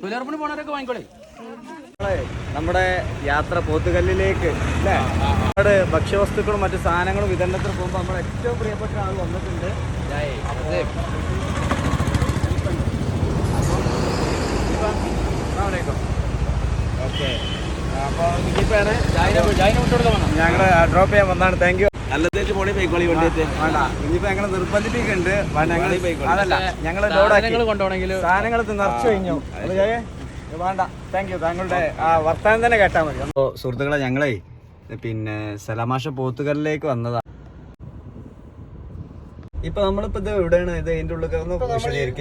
തൊഴിലുറപ്പിന് പോണവരൊക്കെ വാങ്ങിക്കോളേ. നമ്മുടെ യാത്ര പോത്തുകല്ലിലേക്ക് അല്ലേ? നമ്മുടെ ഭക്ഷ്യവസ്തുക്കളും മറ്റു സാധനങ്ങളും വിതരണത്തിന് പോകുമ്പോൾ നമ്മുടെ ഏറ്റവും പ്രിയപ്പെട്ട ആൾ വന്നിട്ടുണ്ട്. ഓക്കെ. അപ്പോൾ ഇനിയിപ്പോഴാണ് ഞങ്ങൾ ഡ്രോപ്പ് ചെയ്യാൻ വന്നാണ് താങ്ക് യു പോണി പോയിക്കോളി വണ്ടിയിട്ട് വേണ്ട. ഇനിയിപ്പോൾ ഞങ്ങൾ നിർബന്ധിപ്പിക്കുന്നുണ്ട് ഞങ്ങൾ പോയിക്കോളി. അതല്ല ഞങ്ങൾ സാധനങ്ങൾ കൊണ്ടുപോകണമെങ്കിൽ സാധനങ്ങൾ നിറച്ചു കഴിഞ്ഞു. അത് ജയേ, ഇത് വേണ്ട. താങ്ക് യു താങ്കളുടെ ആ വർത്താനം തന്നെ കേട്ടാൽ മതി. സുഹൃത്തുക്കളെ ഞങ്ങളെ പിന്നെ സലമാഷ പോത്തുകളിലേക്ക് വന്നതാ. ഇപ്പൊ നമ്മളിപ്പോ ഇത് എവിടെയാണ്? ഇത് അതിന്റെ ഉള്ളിൽ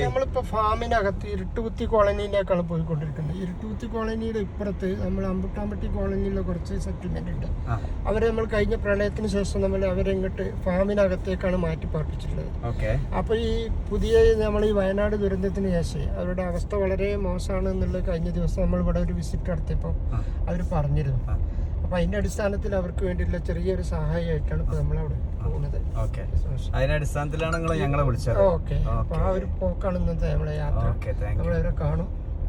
നമ്മളിപ്പോ ഫാമിനകത്ത് ഇരുട്ടുകുത്തി കോളനിയിലേക്കാണ് പോയിക്കൊണ്ടിരിക്കുന്നത്. ഇരുട്ടുകുത്തി കോളനിയുടെ ഇപ്പുറത്ത് നമ്മൾ അമ്പുട്ടാമ്പട്ടി കോളനിയിലെ കുറച്ച് സെറ്റിൽമെന്റ് ഉണ്ട്. അവരെ നമ്മൾ കഴിഞ്ഞ പ്രളയത്തിന് ശേഷം നമ്മൾ അവരെ ഇങ്ങോട്ട് ഫാമിനകത്തേക്കാണ് മാറ്റി പാർപ്പിച്ചിട്ടുള്ളത്. ഓക്കെ. അപ്പോൾ ഈ പുതിയ നമ്മൾ ഈ വയനാട് ദുരന്തത്തിന് ശേഷം അവരുടെ അവസ്ഥ വളരെ മോശമാണ് എന്നുള്ളത് കഴിഞ്ഞ ദിവസം നമ്മൾ ഇവിടെ ഒരു വിസിറ്റ് നടത്തിയപ്പോൾ. അവർ പറഞ്ഞിരുന്നു. അപ്പൊ അതിന്റെ അടിസ്ഥാനത്തിൽ അവർക്ക് വേണ്ടിയുള്ള ചെറിയൊരു സഹായമായിട്ടാണ് ഇപ്പൊ നമ്മളവിടെ ഓക്കെ. അതിന്റെ അടിസ്ഥാനത്തിലാണ് നിങ്ങൾ ഞങ്ങളെ വിളിച്ചത്. ഓക്കെ. ആ ഒരു പോക്കാണ് ഇന്നത്തെ നമ്മളെ യാത്ര. നമ്മളവരെ കാണും.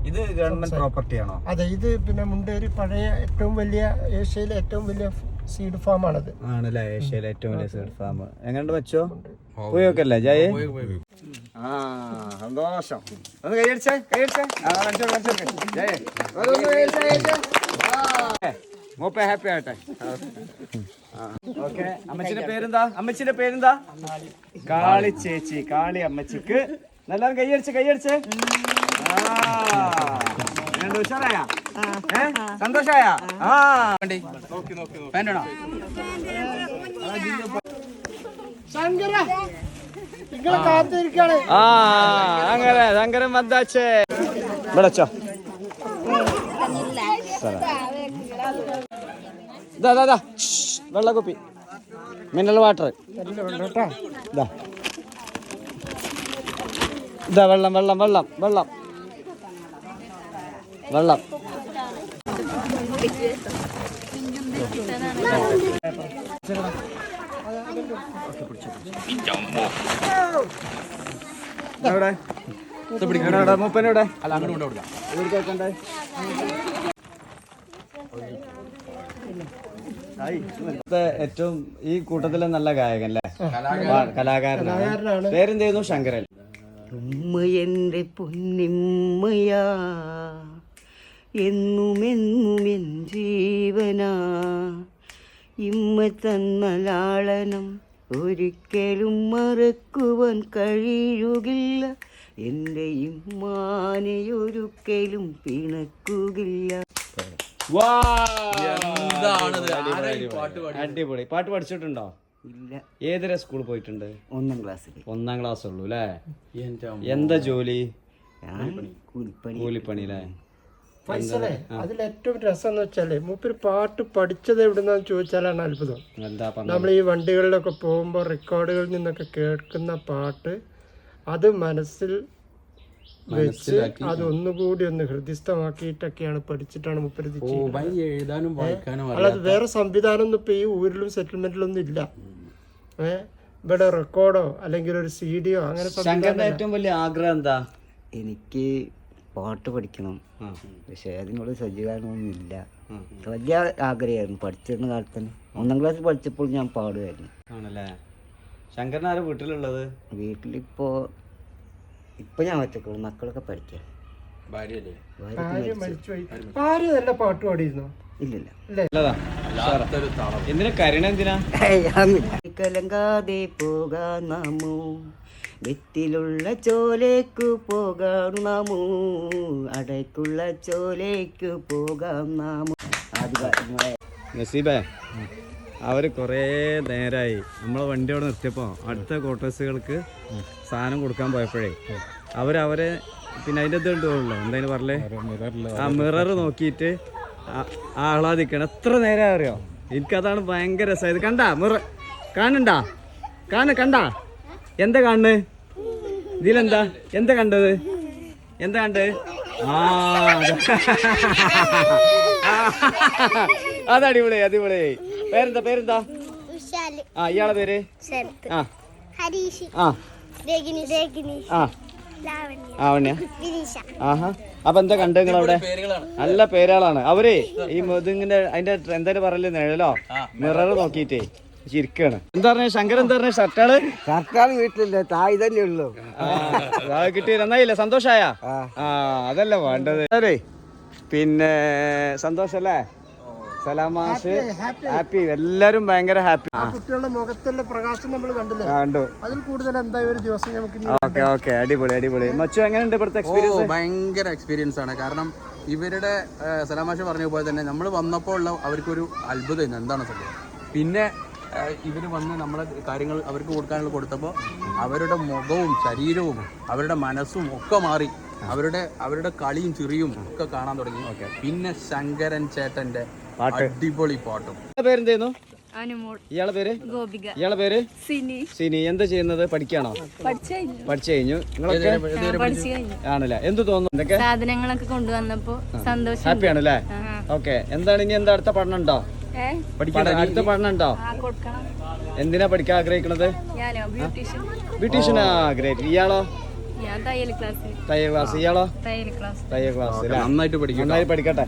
ഇത് ഗവൺമെന്റ് പ്രോപ്പർട്ടി ആണോ? അതെ ഇത് പിന്നെ മുണ്ടേരി പഴയ ഏറ്റവും വലിയ ഏഷ്യയിലെ ഏറ്റവും വലിയ സീഡ് ഫാം ആണത്. ആണല്ലേ? ഏഷ്യയിലെ ഏറ്റവും വലിയ സീഡ് ഫാം എങ്ങനെയുണ്ട് വെച്ചോ പോയി അല്ലേ ജയേ ആ സന്തോഷം. ഒന്ന് കൈയടിച്ചേ കൈയടിച്ചേ ആ കാണിച്ചോ കാണിച്ചോ ജയേ. മൂപ്പ ഹാപ്പി ആവട്ടെ. ഓക്കെ. അമ്മച്ചിന്റെ പേരെന്താ? അമ്മച്ചിന്റെ പേരെന്താ? കാളി ചേച്ചി. കാളി അമ്മച്ചിക്ക്. എല്ലാവരും കൈയടിച്ച് കൈയടിച്ച്? ഉഷാറായ? ഏ സന്തോഷായ ആ. വേണ്ടണോ? അങ്ങനെ ശങ്കരൻ വന്നാച്ചേ. ഇവിടെ വെച്ചോ. ഇതാ. വെള്ളക്കുപ്പി. Mineral water. ഇതാ ഇതാ വെള്ളം വെള്ളം വെള്ളം വെള്ളം. വെള്ളം. മൂപ്പനെവിടെ അല്ല അങ്ങോട്ട് കൊണ്ടു കൊടുക്കാം. ഇവർക്ക് ഇവിടുത്തെ ഏറ്റവും ഈ കൂട്ടത്തിലെ നല്ല ഗായകൻ അല്ലേ? കലാകാരനാണ്. പേരെന്തായിരുന്നു? ശങ്കരൻ. ഉമ്മയെന്റെ പൊന്നിമ്മയാ. എന്നുമെന്നും എൻ ജീവനാ. ഇമ്മ തന്ന ലാളനം ഒരിക്കലും മറക്കുവാൻ കഴിയുകില്ല എന്റെ ഇമ്മാനെ ഒരിക്കലും പിണക്കുകില്ല എന്താണിത്? ആരാ ഈ പാട്ട് പാടിയത്? അടിപൊളി പാട്ട് പഠിച്ചിട്ടുണ്ടോ? ഇല്ല. ഏതൊരു സ്കൂളിൽ പോയിട്ടുണ്ട്? ഒന്നാം ക്ലാസ്സിൽ ഒന്നാം ക്ലാസ് ഉള്ളൂ അല്ലേ? എന്താ ജോലി? ഞാൻ കൂലിപ്പണി. അല്ലേ? ഫൈസലേ അതിൽ ഏറ്റവും രസം എന്ന് വെച്ചാൽ മൂപ്പര് പാട്ട് പഠിച്ചത് എവിടുന്നാന്ന് ചോദിച്ചാലാണ് അത്ഭുതം. നമ്മൾ ഈ വണ്ടികളിലൊക്കെ പോകുമ്പോൾ റെക്കോർഡുകളിൽ നിന്നൊക്കെ കേൾക്കുന്ന പാട്ട് അത് മനസ്സിൽ വെച്ച് അത് ഒന്നുകൂടി ഒന്ന് ഹൃദയസ്ഥമാക്കിയിട്ടൊക്കെയാണ് പഠിച്ചിട്ടാണ് മുപ്പര് ഓ ചെയ്യുന്നത്. എഴുതാനും വായിക്കാനും അല്ലാതെ വേറെ സംവിധാനം ഒന്നും ഇപ്പൊ ഈ ഊരിലും സെറ്റിൽമെന്റിലൊന്നും ഇല്ല. ഏ? ഇവിടെ റെക്കോർഡോ അല്ലെങ്കിൽ ഒരു സി ഡിയോ അങ്ങനെ ഏറ്റവും വലിയ ആഗ്രഹം എന്താ? എനിക്ക് പാട്ട് പഠിക്കണം. പക്ഷെ അതിനുള്ള സജ്ജീകരണമൊന്നും ഇല്ല വലിയ ആഗ്രഹമായിരുന്നു. പഠിച്ചിരുന്ന കാലത്ത് തന്നെ ഒന്നാം ക്ലാസ് പഠിച്ചപ്പോൾ ഞാൻ പാടുമായിരുന്നു ആണല്ലേ? ശങ്കരൻ ആരാ വീട്ടിലുള്ളത്? വീട്ടിലിപ്പോൾ ഇപ്പം ഞാൻ ഒറ്റക്കുള്ളൂ മക്കളൊക്കെ പഠിക്കാം. ഭാര്യയല്ലേ? ഭാര്യ മരിച്ചു. മരിച്ചുപോയി ഭാര്യ നല്ല പാട്ട് പാടിയിരുന്നു? ഇല്ലില്ല എന്തിനാ കരുണ എന്തിനാ? ഏയ്, അതൊന്നുമില്ല. കലങ്കാതെ പോകാൻ നാമോ. വെത്തിലുള്ള ചോലേക്കു പോകാം നാമോ. അടയ്ക്കുള്ള ചോലേക്കു പോകാം നാമോ. നസീബേ അവർ കുറേ നേരമായി നമ്മളെ വണ്ടി അവിടെ നിർത്തിയപ്പോൾ അടുത്ത ക്വാർട്ടേഴ്സുകൾക്ക് സാധനം കൊടുക്കാൻ പോയപ്പോഴേ അവരവരെ പിന്നെ അതിന്റെ ഇത് ഉണ്ടല്ലോ എന്തായാലും പറഞ്ഞേ? ആ മിറർ നോക്കിയിട്ട് ആ- ആഹ്ലാദിക്കണം. എത്ര നേരം അറിയോ? എനിക്കതാണ് ഭയങ്കര രസമായത് കണ്ടാ? മിറ കാണണ്ട കാണ കണ്ടാ? എന്താ കാണുന്നത് ഇതിലെന്താ? എന്താ കണ്ടത്? എന്താ കണ്ടത്? ആ അതടിപൊളി അടിപൊളിയായി അടിപൊളി. പേരെന്താ പേരെന്താ? ആ ഇയാളെ പേര്? ആ. ഹരീഷ്. ആ. രഗിനി രഗിനി ആ. ആവണ്യ ആഹാ. അപ്പൊ എന്താ കണ്ടു നിങ്ങൾ അവിടെ? നല്ല പേരുകളാണ് അവരേ ഈ ഇതിങ്ങനെ അതിന്റെ എന്തായാലും പറയലേ നിഴലോ? മിറർ നോക്കിട്ടേ ചിരിക്കാണ്. എന്താ പറഞ്ഞ? ശങ്കർ എന്താ പറഞ്ഞ? ഷർട്ടാൾ? ഷർട്ടാൾ വീട്ടിലില്ല. തായ് തന്നെ ഉള്ളൂ. കിട്ടി നന്നായില്ലേ? സന്തോഷായ? ആ അതല്ല വേണ്ടത്. അതെ. പിന്നെ സന്തോഷല്ലേ? സലാമാഷ് ഹാപ്പി എല്ലാരും ഭയങ്കര ഹാപ്പി കുട്ടികളുടെ മുഖത്തുള്ള പ്രകാശം നമ്മൾ കണ്ടില്ല? കണ്ടു. അതിൽ കൂടുതൽ എന്താ ഒരു ദിവസം നമുക്ക് ഓക്കെ ഓക്കെ അടിപൊളി അടിപൊളി. മച്ചു എങ്ങനെയുണ്ട് ഇവിടുത്തെ എക്സ്പീരിയൻസ് ഭയങ്കര എക്സ്പീരിയൻസ് ആണ്. കാരണം ഇവരുടെ സലാമാഷ് പറഞ്ഞ പോലെ തന്നെ നമ്മൾ വന്നപ്പോൾ ഉള്ള അവർക്കൊരു അത്ഭുതം എന്താണ് സത്യം പിന്നെ ഇവർ വന്ന് നമ്മളെ കാര്യങ്ങൾ അവർക്ക് കൊടുക്കാനുള്ള കൊടുത്തപ്പോൾ അവരുടെ മുഖവും ശരീരവും അവരുടെ മനസ്സും ഒക്കെ മാറി. അവരുടെ അവരുടെ കളിയും ചിറിയും ഒക്കെ കാണാൻ തുടങ്ങി. പിന്നെ ശങ്കരൻ ചേട്ടന്റെ അടിപൊളി പാട്ടും. പേരെന്തേന്നു? ഇയാളെ പേര്? ഗോപിക. ഇയാളെ പേര്? സിനി. സിനി. എന്താ ചെയ്യുന്നത്? പഠിക്കാണോ പഠിച്ചു കഴിഞ്ഞു. പഠിച്ചു കഴിഞ്ഞു. നിങ്ങളൊക്കെ? പഠിച്ചു കഴിഞ്ഞു. ആണല്ലേ? എന്ത് തോന്നുന്നു? എന്തൊക്കെ? സാധനങ്ങളൊക്കെ കൊണ്ടുവന്നപ്പോ സന്തോഷം. ഹാപ്പി ആണല്ലേ ഓക്കെ. എന്താണ് ഇനി എന്താ അടുത്ത പഠനം ഉണ്ടോ? ഏ? അടുത്ത പഠനം ഉണ്ടോ? എന്തിനാ പഠിക്കാൻ ആഗ്രഹിക്കണത്? ബ്യൂട്ടീഷ്യനാ ഗ്രേറ്റ് ഇയാളോ? ഞാൻ തയ്യൽ ക്ലാസ് തയ്യൽ ക്ലാസ്. ഇയാളോ? തയ്യൽ ക്ലാസ്. തയ്യൽ ക്ലാസ് നന്നായിട്ട് പഠിക്കും നന്നായി പഠിക്കട്ടെ.